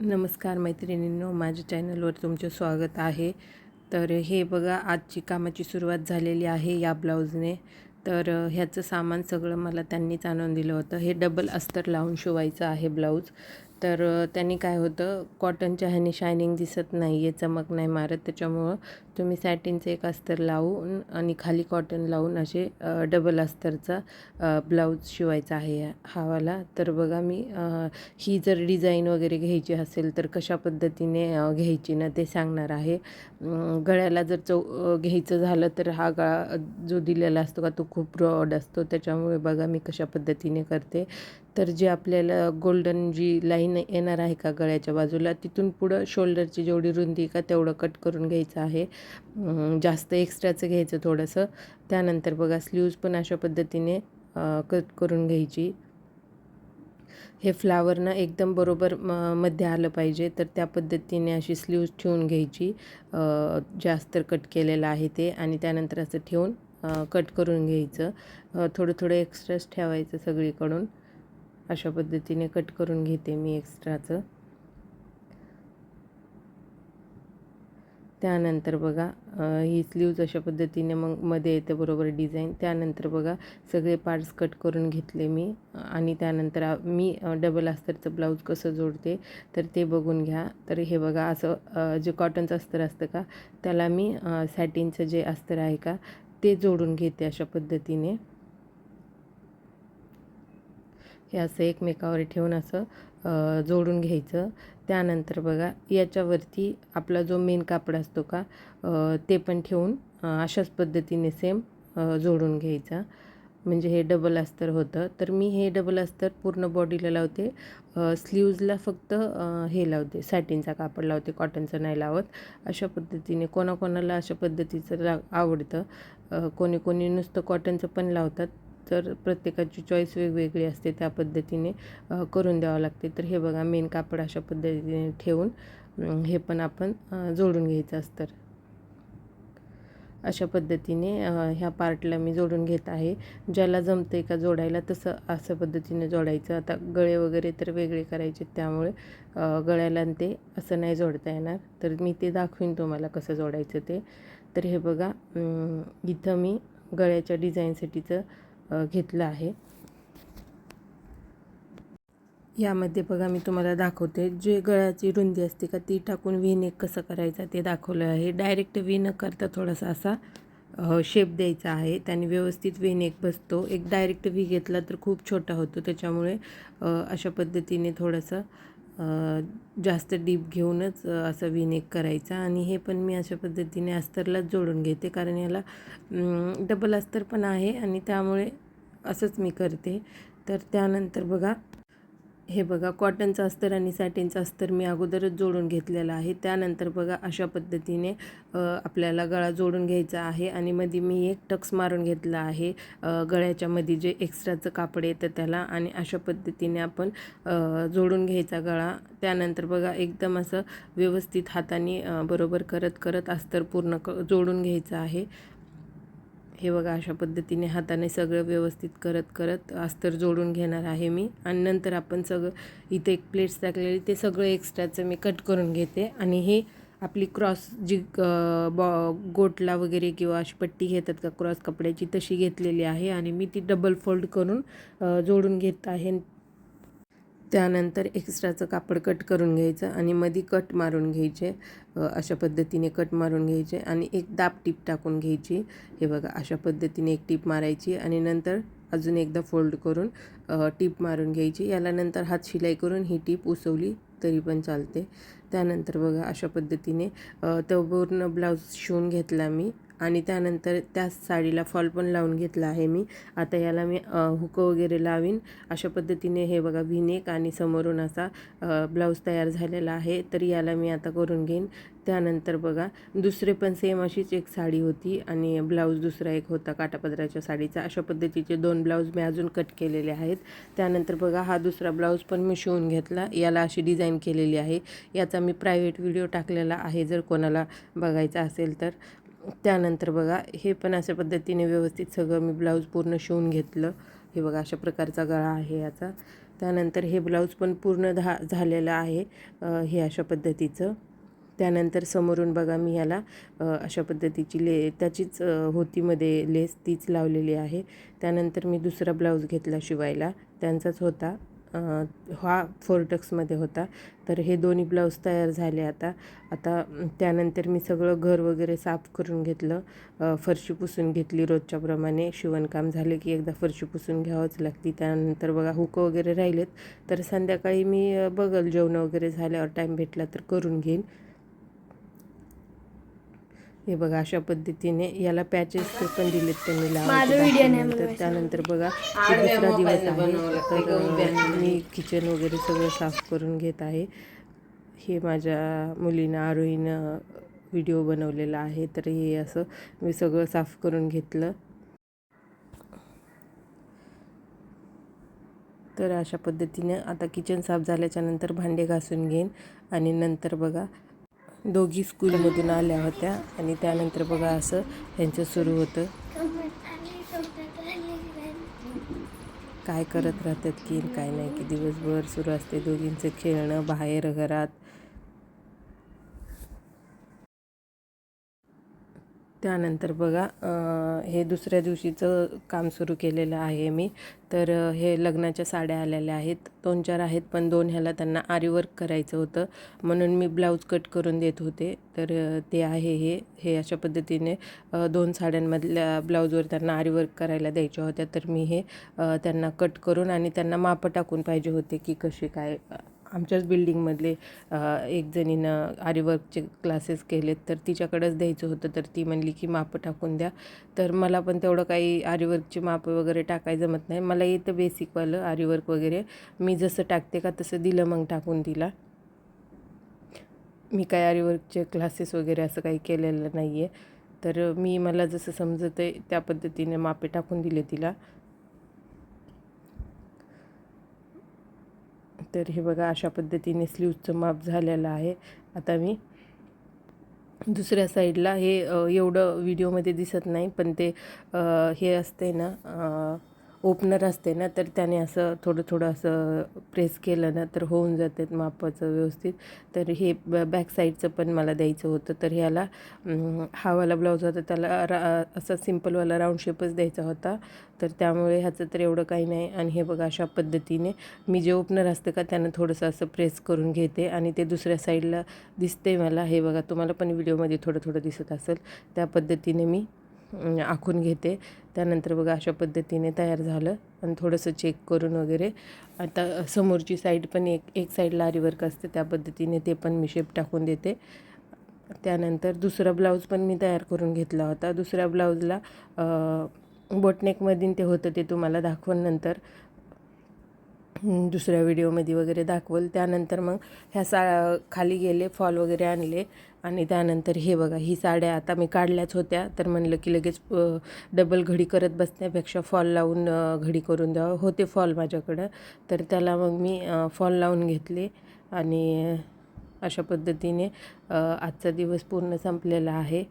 नमस्कार मैत्रिणींनो माझ्या चॅनलवर तुमचे स्वागत आहे. तर हे बघा आजची कामाची सुरुवात झालेली आहे या ब्लाऊजने. तर ह्याचं सामान सगळं मला त्यांनीच आणून दिलं होतं. हे डबल अस्तर लावून शिवायचं आहे ब्लाऊज. तर त्यांनी काय होतं कॉटनच्या ह्याने शायनिंग दिसत नाही आहे चमक नाही मारत. त्याच्यामुळं तुम्ही सॅटिनचं एक अस्तर लावून आणि खाली कॉटन लावून असे डबल अस्तरचा ब्लाऊज शिवायचा आहे हा वाला तर बघा मी ही जर डिझाईन वगैरे घ्यायची असेल तर कशा पद्धतीने घ्यायची ना ते सांगणार आहे. गळ्याला जर चौ घ्यायचं झालं तर हा गळा जो दिलेला असतो का तो खूप ब्रॉड असतो. त्याच्यामुळे बघा मी कशा पद्धतीने करते. तर जे आपल्याला गोल्डन जी लाईन येणार आहे का गळ्याच्या बाजूला तिथून पुढं शोल्डरची जेवढी रुंदी का तेवढं कट करून घ्यायचं आहे. जास्त एक्स्ट्राचं घ्यायचं थोडंसं. त्यानंतर बघा स्लीव्ज पण अशा पद्धतीने कट करून घ्यायची. हे फ्लावरनं एकदम बरोबर म मध्ये आलं पाहिजे. तर त्या पद्धतीने अशी स्लीव्ज ठेवून घ्यायची. जास्त कट केलेलं आहे ते. आणि त्यानंतर असं ठेवून कट करून घ्यायचं. थोडं थोडं एक्स्ट्राच ठेवायचं सगळीकडून. अशा पद्धतीने कट करून घेते मी एक्स्ट्राचं. त्यानंतर बघा ही स्लीव्ज अशा पद्धतीने मग मध्ये येते बरोबर डिझाईन त्यानंतर बघा सगळे पार्ट्स कट करून घेतले मी. आणि त्यानंतर मी डबल अस्तरचं ब्लाऊज कसं जोडते तर ते बघून घ्या. तर हे बघा असं जे कॉटनचं अस्तर असतं का त्याला मी सॅटिनचं जे अस्तर आहे का ते जोडून घेते अशा पद्धतीने. हे असं एकमेकावर ठेवून असं जोडून घ्यायचं. त्यानंतर बघा याच्यावरती आपला जो मेन कापड असतो का ते पण ठेवून अशाच पद्धतीने सेम जोडून घ्यायचा. म्हणजे हे डबल अस्तर होतं. तर मी हे डबल अस्तर पूर्ण बॉडीला लावते. स्लीव्जला फक्त हे लावते. सॅटिनचा कापड लावते कॉटनचं नाही लावत. अशा पद्धतीने कोणाकोणाला अशा पद्धतीचं ला आवडतं. कोणी कोणी नुसतं कॉटनचं पण लावतात. तर प्रत्येकाची चॉईस वेगवेगळी असते त्या पद्धतीने करून द्यावं लागते. तर हे बघा मेन कापड अशा पद्धतीने ठेवून हे पण आपण जोडून घ्यायचं असतं अशा पद्धतीने ह्या पार्टला मी जोडून घेत आहे. ज्याला जमतं आहे का जोडायला तसं असं पद्धतीने जोडायचं. आता गळे वगैरे तर वेगळे करायचे त्यामुळे गळ्याला आणि ते असं नाही जोडता येणार. तर मी ते दाखवीन तुम्हाला कसं जोडायचं ते. तर हे बघा इथं मी गळ्याच्या डिझाईनसाठीचं घेतलं आहे. यामध्ये बघा मी तुम्हाला दाखवते. जे गळ्याची रुंदी असते का ती टाकून व्ही नेक कसं करायचं ते दाखवलं आहे. डायरेक्ट व्ही न करता थोडासा असा शेप द्यायचा आहे. त्याने व्यवस्थित व्ही नेक बसतो. एक डायरेक्ट व्ही घेतला तर खूप छोटा होतो. त्याच्यामुळे अशा पद्धतीने थोडंसं जास्त डीप घेऊनच असं विनेक करायचा. आणि हे पण मी अशा पद्धतीने अस्तरलाच जोडून घेते. कारण याला डबल अस्तर पण आहे. आणि त्यामुळे असंच मी करते. तर त्यानंतर बघा हे बघा कॉटनचं अस्तर आणि सॅटिनचं अस्तर मी अगोदरच जोडून घेतलेलं आहे. त्यानंतर बघा अशा पद्धतीने आपल्याला गळा जोडून घ्यायचा आहे आणि मध्ये मी एक टक्स मारून घेतला आहे. गळ्याच्या मध्ये जे एक्स्ट्राचं कापड येतं त्याला आणि अशा पद्धतीने आपण जोडून घ्यायचा गळा. त्यानंतर बघा एकदम असं व्यवस्थित हाताने बरोबर करत करत अस्तर पूर्ण क जोडून घ्यायचं आहे. हे बघा अशा पद्धतीने हाताने सगळं व्यवस्थित करत करत अस्तर जोडून घेणार आहे मी. आणि नंतर आपण सगळं इथे एक प्लेट्स टाकलेली ते सगळं एक्स्ट्राचं मी कट करून घेते. आणि हे आपली क्रॉस जी बॉ गोटला वगैरे किंवा अशी पट्टी घेतात का क्रॉस कपड्याची तशी घेतलेली आहे. आणि मी ती डबल फोल्ड करून जोडून घेत आहे. त्यानंतर एक्स्ट्राचं कापड कट करून घ्यायचं आणि मध्ये कट मारून घ्यायचे अशा पद्धतीने कट मारून घ्यायचे आणि एक दाब टीप टाकून घ्यायची. हे बघा अशा पद्धतीने एक टीप मारायची आणि नंतर अजून एकदा फोल्ड करून टीप मारून घ्यायची. याला नंतर हात शिलाई करून ही टीप उसवली तरी पण चालते. त्यानंतर बघा अशा पद्धतीने तो पूर्ण ब्लाऊज शिवून घेतला मी. आणि त्यानंतर त्या साडीला फॉल पण लावून घेतला आहे मी. आता याला मी हुक वगैरे लावीन. अशा पद्धतीने हे बघा व्हिनेक आणि समोरून असा ब्लाऊज तयार झालेला आहे. तर याला मी आता करून घेईन. त्यानंतर बघा दुसरे पण सेम अशीच एक साडी होती आणि ब्लाऊज दुसरा एक होता काटापदराच्या साडीचा. अशा पद्धतीचे दोन ब्लाऊज मी अजून कट केलेले आहेत. त्यानंतर बघा हा दुसरा ब्लाऊज पण मी शिवून घेतला. याला अशी डिझाईन केलेली आहे. याचा मी प्रायव्हेट व्हिडिओ टाकलेला आहे. जर कोणाला बघायचा असेल तर. त्यानंतर बघा हे पण अशा पद्धतीने व्यवस्थित सगळं मी ब्लाऊज पूर्ण शिवून घेतलं. हे बघा अशा प्रकारचा गळा आहे याचा. त्यानंतर हे ब्लाऊज पण पूर्ण धा झालेलं आहे हे अशा पद्धतीचं. त्यानंतर समोरून बघा मी ह्याला अशा पद्धतीची ले त्याचीच होतीमध्ये लेस तीच लावलेली आहे. त्यानंतर मी दुसरा ब्लाऊज घेतला शिवायला. त्यांचाच होता. हा फोरटक्समध्ये होता. तर हे दोन्ही ब्लाऊज तयार झाले आता. आता त्यानंतर मी सगळं घर वगैरे साफ करून घेतलं. फरशी पुसून घेतली रोजच्याप्रमाणे. शिवणकाम झालं की एकदा फरशी पुसून घ्यावंच लागती. त्यानंतर बघा हुकं वगैरे राहिलेत. तर संध्याकाळी मी बघल जेवण वगैरे झाल्यावर टाईम भेटला तर करून घेईन. हे बघा अशा पद्धतीने याला पॅचेस पण दिलेत त्यांनी लावायचे. त्यानंतर बघा दुसरा दिवस आहे. तर मी किचन वगैरे सगळं साफ करून घेत आहे. हे माझ्या मुलीनं आरोहीनं व्हिडिओ बनवलेला आहे. तर हे असं मी सगळं साफ करून घेतलं. तर अशा पद्धतीने आता किचन साफ झाल्याच्यानंतर भांडे घासून घेईन. आणि नंतर बघा दोघी स्कूलमधून आल्या होत्या आणि त्यानंतर बघा असं त्यांचं सुरू होतं. काय करत राहतात की काय नाही की दिवसभर सुरू असते दोघींचं खेळणं बाहेर घरात त्यानंतर बघा हे दुसऱ्या दिवशीचं काम सुरू केलेलं आहे मी. तर हे लग्नाच्या साड्या आलेल्या आहेत. दोन चार आहेत पण दोन ह्याला त्यांना आरीवर्क करायचं होतं. म्हणून मी ब्लाऊज कट करून देत होते. तर ते आहे हे. हे अशा पद्धतीने दोन साड्यांमधल्या ब्लाऊजवर त्यांना आरीवर्क करायला द्यायच्या होत्या. तर मी हे त्यांना कट करून आणि त्यांना मापं टाकून पाहिजे होते की कसे काय आमच्याच बिल्डिंगमधले एक जणीनं आरीवर्कचे क्लासेस केलेत तर तिच्याकडंच द्यायचं होतं तर ती म्हणली की मापं टाकून द्या. तर मला पण तेवढं काही आरीवर्कची मापं वगैरे टाकाय जमत नाही. मला येतं बेसिकवालं आरीवर्क वगैरे. मी जसं टाकते का तसं दिलं मग टाकून तिला. मी काय आरीवर्कचे क्लासेस वगैरे असं काही केलेलं नाही आहे तर मी मला जसं समजतं आहे त्या पद्धतीने मापे टाकून दिले तिला. तर हे बघा अशा पद्धतीने स्लीवचं माप झालेलं आहे. आता मी दुसऱ्या साईडला हे एवढं व्हिडिओमध्ये दिसत नाही पण ते हे असते ना ओपनर असते ना तर त्याने असं थोडं थोडं असं प्रेस केलं ना तर होऊन जातात मापाचं व्यवस्थित. तर हे ब बॅक साईडचं पण मला द्यायचं होतं. तर ह्याला हावाला हा वाला ब्लाऊज होता त्याला रा असा सिम्पलवाला राऊंड शेपच द्यायचा होता. तर त्यामुळे ह्याचं तर एवढं काही नाही. आणि हे बघा अशा पद्धतीने मी जे ओपनर असतं का त्यानं थोडंसं असं प्रेस करून घेते. आणि ते दुसऱ्या साईडला दिसते मला. हे बघा तुम्हाला पण व्हिडिओमध्ये थोडं थोडं दिसत असेल. त्या पद्धतीने मी आखून घेते. त्यानंतर बघा अशा पद्धतीने तयार झालं आणि थोडंसं चेक करून वगैरे. आता समोरची साईड पण एक एक साईडला आरीवर्क असते त्या पद्धतीने ते पण मी शेप टाकून देते. त्यानंतर दुसरा ब्लाऊज पण मी तयार करून घेतला होता. दुसऱ्या ब्लाऊजला बोटनेकमधील ते होतं ते तुम्हाला दाखवून नंतर दुसऱ्या व्हिडिओमध्ये वगैरे दाखवल. त्यानंतर मग ह्या सा खाली गेले फॉल वगैरे आणले. आणि त्यानंतर हे बघा ही साड्या आता मी काढल्याच होत्या. तर म्हणलं की लगेच डबल घडी करत बसण्यापेक्षा फॉल लावून घडी करून द्यावं. होते फॉल माझ्याकडं. तर त्याला मग मी फॉल लावून घेतले आणि अशा पद्धतीने आजचा दिवस पूर्ण संपलेला आहे.